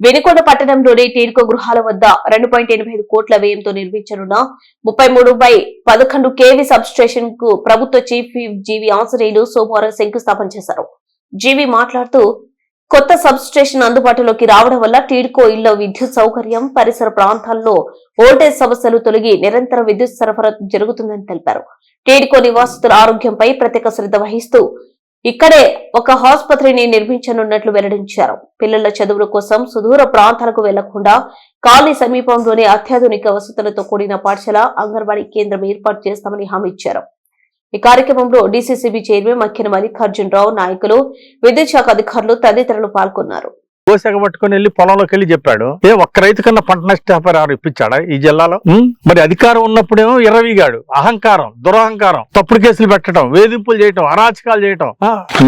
వెనుకొండ పట్టణంలోని టీర్కో గృహాల వద్ద రెండు పాయింట్ ఎనభై ఐదు కోట్ల వ్యయంతో నిర్మించనున్న ముప్పై మూడు బై పదకొండు కేవీ స్టేషన్కు ప్రభుత్వ చీఫ్ జీవి ఆంజనేయులు సోమవారం శంకుస్థాపన చేశారు. జీవి మాట్లాడుతూ కొత్త సబ్ స్టేషన్ అందుబాటులోకి రావడం వల్ల టీడ్కో ఇళ్ళ విద్యుత్ సౌకర్యం పరిసర ప్రాంతాల్లో వోల్టేజ్ సమస్యలు తొలగి నిరంతర విద్యుత్ సరఫరా జరుగుతుందని తెలిపారు. టీడ్కో నివాసితుల ఆరోగ్యంపై ప్రత్యేక శ్రద్ధ వహిస్తూ ఇక్కడే ఒక ఆసుపత్రిని నిర్మించనున్నట్లు వెల్లడించారు. పిల్లల చదువుల కోసం సుదూర ప్రాంతాలకు వెళ్ళకుండా కాలనీ సమీపంలోనే అత్యాధునిక వసతులతో కూడిన పాఠశాల అంగన్వాడీ కేంద్రం ఏర్పాటు చేస్తామని హామీ ఇచ్చారు. ఈ కార్యక్రమంలో డీసీసీబీ చైర్మన్ మక్కిన మల్లికార్జున రావు నాయకులు విద్యుత్ శాఖ అధికారులు తదితరులు పాల్గొన్నారు. గోశాఖ పట్టుకుని వెళ్ళి పొలంలోకి వెళ్ళి చెప్పాడు. ఏ ఒక్క రైతు కన్నా పంట నష్టపరిహారం ఇప్పించాడా ఈ జిల్లాలో? మరి అధికారం ఉన్నప్పుడేమో ఎర్రవిగాడు అహంకారం దురహంకారం తప్పుడు కేసులు పెట్టడం వేధింపులు చేయటం అరాచకాలు చేయటం.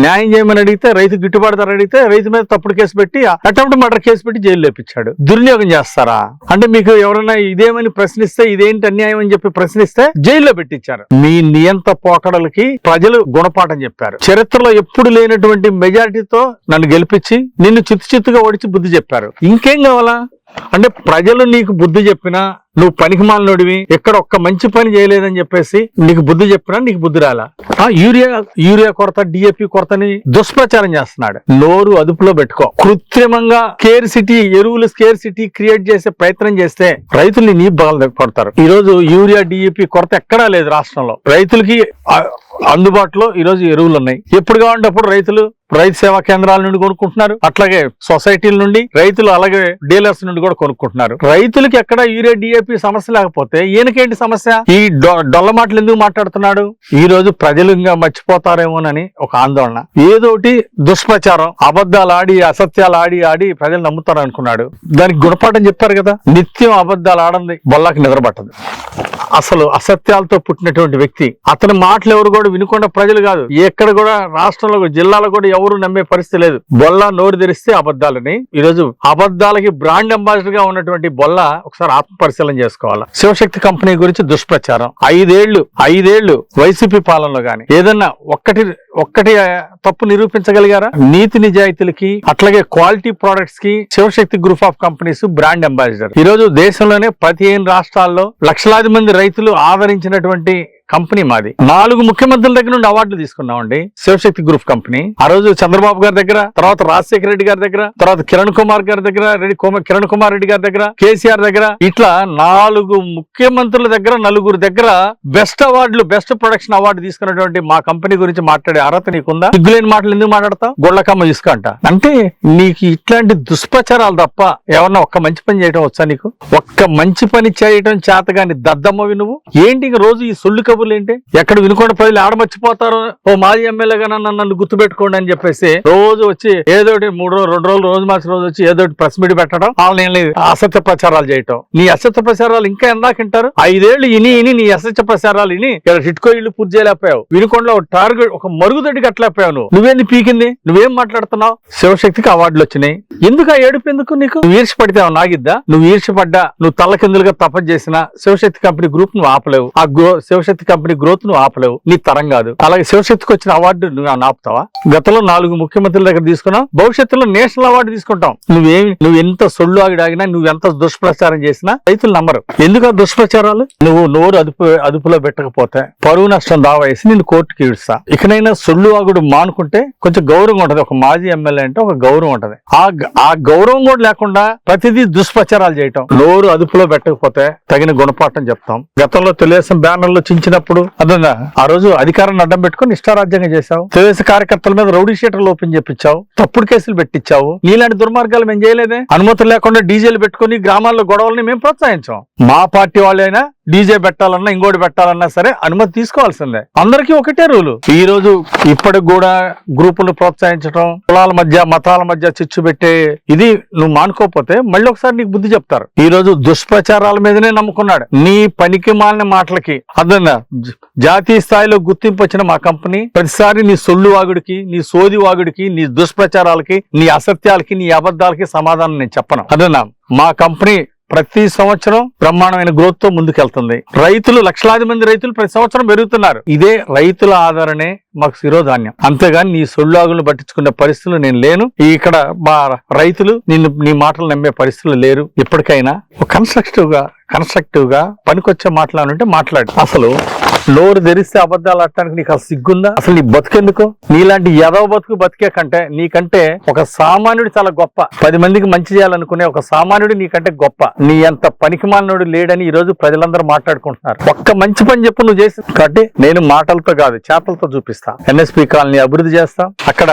న్యాయం చేయమని అడిగితే రైతు గిట్టుబాటు ధర అడిగితే రైతు మీద తప్పుడు కేసు పెట్టి అటెంప్ట్ మర్డర్ కేసు పెట్టి జైలు లేపించాడు. దుర్వినియోగం చేస్తారా? అంటే మీకు ఎవరైనా ఇదేమని ప్రశ్నిస్తే ఇదేంటి అన్యాయం అని చెప్పి ప్రశ్నిస్తే జైల్లో పెట్టించారు. మీ నియంత పోకడలకి ప్రజలు గుణపాఠం చెప్పారు. చరిత్రలో ఎప్పుడు లేనటువంటి మెజారిటీతో నన్ను గెలిపించి నిన్ను చిత్తు పూర్తిగా ఓడిచి బుద్ధి చెప్పారు. ఇంకేం కావాలా? అంటే ప్రజలు నీకు బుద్ధి చెప్పినా నువ్వు పనికి మాలినోడివి ఎక్కడ ఒక్క మంచి పని చేయలేదని చెప్పేసి నీకు బుద్ధి చెప్పినా నీకు బుద్ధి రాలా? ఆ యూరియా యూరియా కొరత డిఏపి కొరతని దుష్ప్రచారం చేస్తున్నాడు. నోరు అదుపులో పెట్టుకో. కృత్రిమంగా కేర్ సిటీ ఎరువులు స్కేర్ సిటీ క్రియేట్ చేసే ప్రయత్నం చేస్తే రైతుల్ని నీ బాగా పడతారు. ఈ రోజు యూరియా డిఏపి కొరత ఎక్కడా లేదు రాష్ట్రంలో. రైతులకి అందుబాటులో ఈ రోజు ఎరువులు ఉన్నాయి ఎప్పుడు కావాలంటే రైతులు రైతు సేవా కేంద్రాల నుండి కొనుక్కుంటున్నారు. అట్లాగే సొసైటీల నుండి రైతులు అలాగే డీలర్స్ నుండి కూడా కొనుక్కుంటున్నారు. రైతులకు ఎక్కడ యూరియా డిఏపి సమస్య లేకపోతే ఈయనకేంటి సమస్య? ఈ డొ- డొల్ల మాటలు ఎందుకు మాట్లాడుతున్నాడు? ఈ రోజు ప్రజలు ఇంకా మర్చిపోతారేమోనని ఒక ఆందోళన. ఏదోటి దుష్ప్రచారం అబద్ధాలు ఆడి అసత్యాలు ఆడి ఆడి ప్రజలు నమ్ముతారు అనుకున్నాడు. దానికి గుణపాఠం చెప్పారు కదా? నిత్యం అబద్ధాలు ఆడంది బొల్లాకి నిద్రపట్టదు. అసలు అసత్యాలతో పుట్టినటువంటి వ్యక్తి అతని మాటలు ఎవరు కూడా వినకుండా ప్రజలు కాదు. ఎక్కడ కూడా రాష్ట్రంలో జిల్లాలో కూడా ఎవరు నమ్మే పరిస్థితి లేదు. బొల్ల నోరు తెరిస్తే అబద్ధాలని. ఈ రోజు అబద్ధాలకి బ్రాండ్ అంబాసిడర్గా ఉన్నటువంటి బొల్ల ఒకసారి ఆత్మ పరిశీలన చేసుకోవాలి? శివశక్తి కంపెనీ గురించి దుష్ప్రచారం. ఐదేళ్ళు ఐదేళ్ళు వైసీపీ పాలనలో గాని ఏదన్నా ఒక్కటి ఒక్కటి తప్పు నిరూపించగలిగారా? నీతి నిజాయితీలకి అట్లాగే quality ప్రొడక్ట్స్కి Shivashakti group of companies brand ambassador. ఈ రోజు దేశంలోనే పదిహేను రాష్ట్రాల్లో లక్షలాది మంది రైతులు ఆదరించినటువంటి కంపెనీ మాది. నాలుగు ముఖ్యమంత్రుల దగ్గర నుండి అవార్డులు తీసుకున్నామండి. Shivashakti group company. ఆ రోజు చంద్రబాబు గారి దగ్గర తర్వాత రాజశేఖర రెడ్డి గారి దగ్గర తర్వాత కిరణ్ కుమార్ గారి దగ్గర రెడ్డి కిరణ్ కుమార్ రెడ్డి గారి దగ్గర కేసీఆర్ దగ్గర. ఇట్లా నాలుగు ముఖ్యమంత్రుల దగ్గర నలుగురు దగ్గర బెస్ట్ అవార్డులు బెస్ట్ ప్రొడక్షన్ అవార్డు తీసుకున్నటువంటి మా కంపెనీ గురించి మాట్లాడే అర్హత నీకుందా? సిగ్గులేని మాటలు ఎందుకు మాట్లాడతావు? గొళ్ళకమ్మ తీసుకుంట అంటే నీకు ఇట్లాంటి దుష్ప్రచారాలు తప్ప ఏమన్నా ఒక్క మంచి పని చేయడం వచ్చా నీకు? ఒక్క మంచి పని చేయడం చేతగాని దద్దమ్మవి నువ్వు? ఏంటి రోజు ఈ సుళ్ళు కబుర్లు ఏంటి? ఎక్కడ వినుకోండి ప్రజలు ఆడ మర్చిపోతారు. ఓ మాజీ ఎమ్మెల్యేగా నన్ను నన్ను గుర్తుపెట్టుకోండి అని చెప్పేసి రోజు వచ్చి ఏదోటి మూడు రోజులు రెండు రోజులు రోజు మార్చి రోజు వచ్చి ఏదోటి ప్రెస్ మీట్ పెట్టడం. వాళ్ళని అసత్య ప్రచారాలు చేయటం. నీ అసత్య ప్రచారాలు ఇంకా ఎందాకింటారు ఐదేళ్ళు ఇని ఇని నీ అసత్య ప్రచారాలు ఇని ఇక్కడ హిట్కో ఇల్లు పూర్తి చేయలేకపోయావు. వినుకొండలో ఒక టార్గెట్ ఒక మరుగుదొడ్డి కట్టలేకపోయావు నువ్వు. నువ్వేంది పీకింది? నువ్వేం మాట్లాడుతున్నావు? శివశక్తికి అవార్డులు వచ్చినాయి. ఎందుకు ఆ ఏడుపు ఎందుకు నీకు? నువ్వు ఈర్షపడితే నాగిద్దా నువ్వు ఈర్షపడ్డా నువ్వు తల్లకిందులుగా తపస్సు చేసిన శివశక్తి కంపెనీ గ్రూప్ నువ్వు ఆపలేవు. ఆ గ్రో శివశక్తి కంపెనీ గ్రోత్ నువ్వు ఆపలేవు. నీ తరం కాదు. అలాగే శివశక్తికి వచ్చిన అవార్డు నువ్వు ఆపుతావా? గతంలో నాలుగు ముఖ్యమంత్రుల దగ్గర తీసుకున్నావు భవిష్యత్తులో నేషనల్ అవార్డు తీసుకుంటాం. నువ్వేమి నువ్వు ఎంత సొల్లు ఆగిడాగినా ఆగినా నువ్వు ఎంత దుష్ప్రచారం చేసినా రైతులు నమ్మరు. ఎందుకు ఆ దుష్ప్రచారాలు? నువ్వు నోరు అదుపు అదుపులో పెట్టకపోతే పరువు నష్టం దావా వేసి నిన్ను కోర్టుకి ఇడుస్తా. ఇకనైనా సొళ్ళు ఆగుడు మానుకుంటే కొంచెం గౌరవం ఉంటది. ఒక మాజీ ఎమ్మెల్యే అంటే ఒక గౌరవం ఉంటది. ఆ ఆ గౌరవం కూడా లేకుండా ప్రతిదీ దుష్ప్రచారాలు చేయటం. నోరు అదుపులో పెట్టకపోతే తగిన గుణపాఠం చెప్తాం. గతంలో తెలుగుదేశం చించిన చించినప్పుడు అర్థంగా ఆ రోజు అధికారాన్ని అడ్డం పెట్టుకుని ఇష్టారాజ్యంగా చేశావు. తెలుగుదేశం కార్యకర్తల మీద రౌడీ షీటర్లు ఓపెన్ చేపించావు. తప్పుడు కేసులు పెట్టించావు. నీలాంటి దుర్మార్గాలు మేము చేయలేదే. అనుమతులు లేకుండా డీజేలు పెట్టుకుని గ్రామాల్లో గొడవల్ని మేము ప్రోత్సహించాం. మా పార్టీ వాళ్ళైనా డీజే పెట్టాలన్నా ఇంకోటి పెట్టాలన్నా సరే అనుమతి తీసుకోవాల్సిందే. అందరికీ ఒకటే రూలు. ఈ రోజు ఇప్పటికి కూడా గ్రూపులు ప్రోత్సహించడం కులాల మధ్య మతాల మధ్య చిచ్చు పెట్టే ఇది నువ్వు మానుకోకపోతే మళ్ళీ ఒకసారి నీకు బుద్ధి చెప్తారు. ఈ రోజు దుష్ప్రచారాల మీదనే నమ్ముకున్నాడు. నీ పనికి మాలిన మాటలకి అర్థంగా జాతీయ స్థాయిలో గుర్తింపు వచ్చిన మా కంపెనీ ప్రతిసారి నీ సొల్లు వాగుడికి నీ సోది వాగుడికి నీ దుష్ప్రచారాలకి నీ అసత్యాలకి నీ అబద్ధాలకి సమాధానం నేను చెప్పను. అదన్నా మా కంపెనీ ప్రతి సంవత్సరం బ్రహ్మాండమైన గ్రోత్తో ముందుకెళ్తుంది. రైతులు లక్షలాది మంది రైతులు ప్రతి సంవత్సరం పెరుగుతున్నారు. ఇదే రైతుల ఆదరణే మాకు శిరోధాన్యం. అంతేగాని నీ సొల్లాగులు పట్టించుకునే పరిస్థితులు నేను లేను. ఈ ఇక్కడ మా రైతులు నిన్ను నీ మాటలు నమ్మే పరిస్థితులు లేరు. ఇప్పటికైనా కన్స్ట్రక్టివ్గా కన్స్ట్రక్టివ్గా పనికొచ్చే మాట్లాడుంటే మాట్లాడు. అసలు నోరు తెరిస్తే అబద్ధాలు ఆడటానికి నీకు అసలు సిగ్గుందా? అసలు నీ బతుకెందుకు? నీలాంటి యదవ బతుకు బతికే కంటే నీకంటే ఒక సామాన్యుడు చాలా గొప్ప. పది మందికి మంచి చేయాలనుకునే ఒక సామాన్యుడు నీకంటే గొప్ప. నీ అంత పనికిమాలినోడు లేడని ఈ రోజు ప్రజలందరూ మాట్లాడుకుంటున్నారు. ఒక్క మంచి పని చెప్పు నువ్వు చేసి. కాబట్టి నేను మాటలతో కాదు చేతలతో చూపిస్తాను చేస్తాం. ఎన్ఎస్పి కాలనీ అభివృద్ధి చేస్తాం. అక్కడ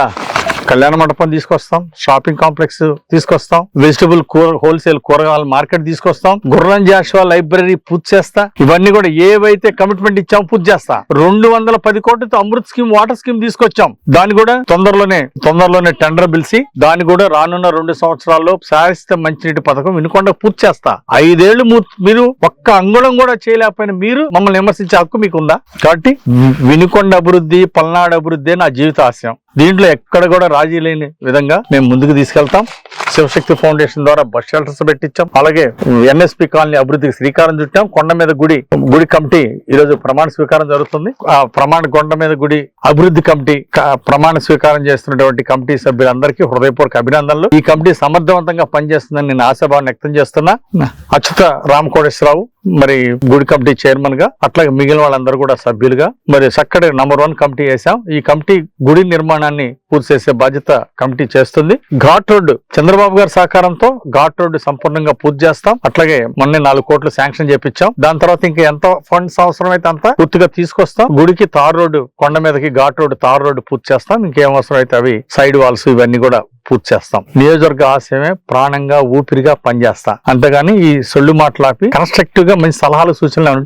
కళ్యాణ మండపం తీసుకొస్తాం షాపింగ్ కాంప్లెక్స్ తీసుకొస్తాం వెజిటబుల్ కూర హోల్సేల్ కూరగాయల మార్కెట్ తీసుకొస్తాం గుర్రం జాషువా లైబ్రరీ పూర్తి చేస్తా. ఇవన్నీ కూడా ఏవైతే కమిట్మెంట్ ఇచ్చామో పూర్తి చేస్తా. రెండు వందల పది కోట్లతో అమృత్ స్కీమ్ వాటర్ స్కీమ్ తీసుకొచ్చాం. దాన్ని కూడా తొందరలోనే తొందరలోనే టెండర్ పిలిచి దాన్ని కూడా రానున్న రెండు సంవత్సరాల్లో శాశ్వత మంచినీటి పథకం వినుకొండ పూర్తి చేస్తా. ఐదేళ్ళు మీరు ఒక్క అంగుళం కూడా చేయలేకపోయిన మీరు మమ్మల్ని విమర్శించే హక్కు మీకుందా? కాబట్టి వినుకొండ అభివృద్ధి పల్నాడు అభివృద్ధి నా జీవిత ఆశయం. దీంట్లో ఎక్కడ కూడా రాజీ లేని విధంగా మేము ముందుకు తీసుకెళ్తాం. శివశక్తి ఫౌండేషన్ ద్వారా బస్ షెల్టర్స్ పెట్టించాం. అలాగే ఎన్ఎస్పి కాలనీ అభివృద్ధికి శ్రీకారం చుట్టాం. కొండ మీద గుడి గుడి కమిటీ ఈ రోజు ప్రమాణ స్వీకారం జరుగుతుంది. ఆ ప్రమాణ కొండ మీద గుడి అభివృద్ధి కమిటీ ప్రమాణ స్వీకారం చేస్తున్నటువంటి కమిటీ సభ్యులందరికీ హృదయపూర్వక అభినందనలు. ఈ కమిటీ సమర్థవంతంగా పనిచేస్తుందని నేను ఆశాభావం వ్యక్తం చేస్తున్నా. అచ్యుత రామకోటేశ్వరరావు మరి గుడి కమిటీ చైర్మన్గా అట్లాగే మిగిలిన వాళ్ళందరూ కూడా సభ్యులుగా మరి చక్కటి నంబర్ వన్ కమిటీ వేసాం ఈ కమిటీ గుడి నిర్మాణాన్ని పూర్తి చేసే బాధ్యత కమిటీ చేస్తుంది. ఘాట్ రోడ్డు చంద్రబాబు గారి సహకారంతో ఘాట్ రోడ్డు సంపూర్ణంగా పూర్తి చేస్తాం. అట్లాగే మొన్నే నాలుగు కోట్లు శాంక్షన్ చేపించాం. దాని తర్వాత ఇంకా ఎంత ఫండ్స్ అవసరం అయితే అంత పూర్తిగా తీసుకొస్తాం. గుడికి తార్ రోడ్డు కొండ మీదకి ఘాట్ రోడ్డు తార్ రోడ్డు పూర్తి చేస్తాం. ఇంకేం అవసరం అయితే అవి సైడ్ వాల్స్ ఇవన్నీ కూడా పూర్తి చేస్తాం. నియోజకవర్గ ఆశయమే ప్రాణంగా ఊపిరిగా పనిచేస్తా. అంతేగాని ఈ సొల్లు మాట్లాపి కన్స్ట్రక్టివ్గా మంచి సలహాలు సూచనలు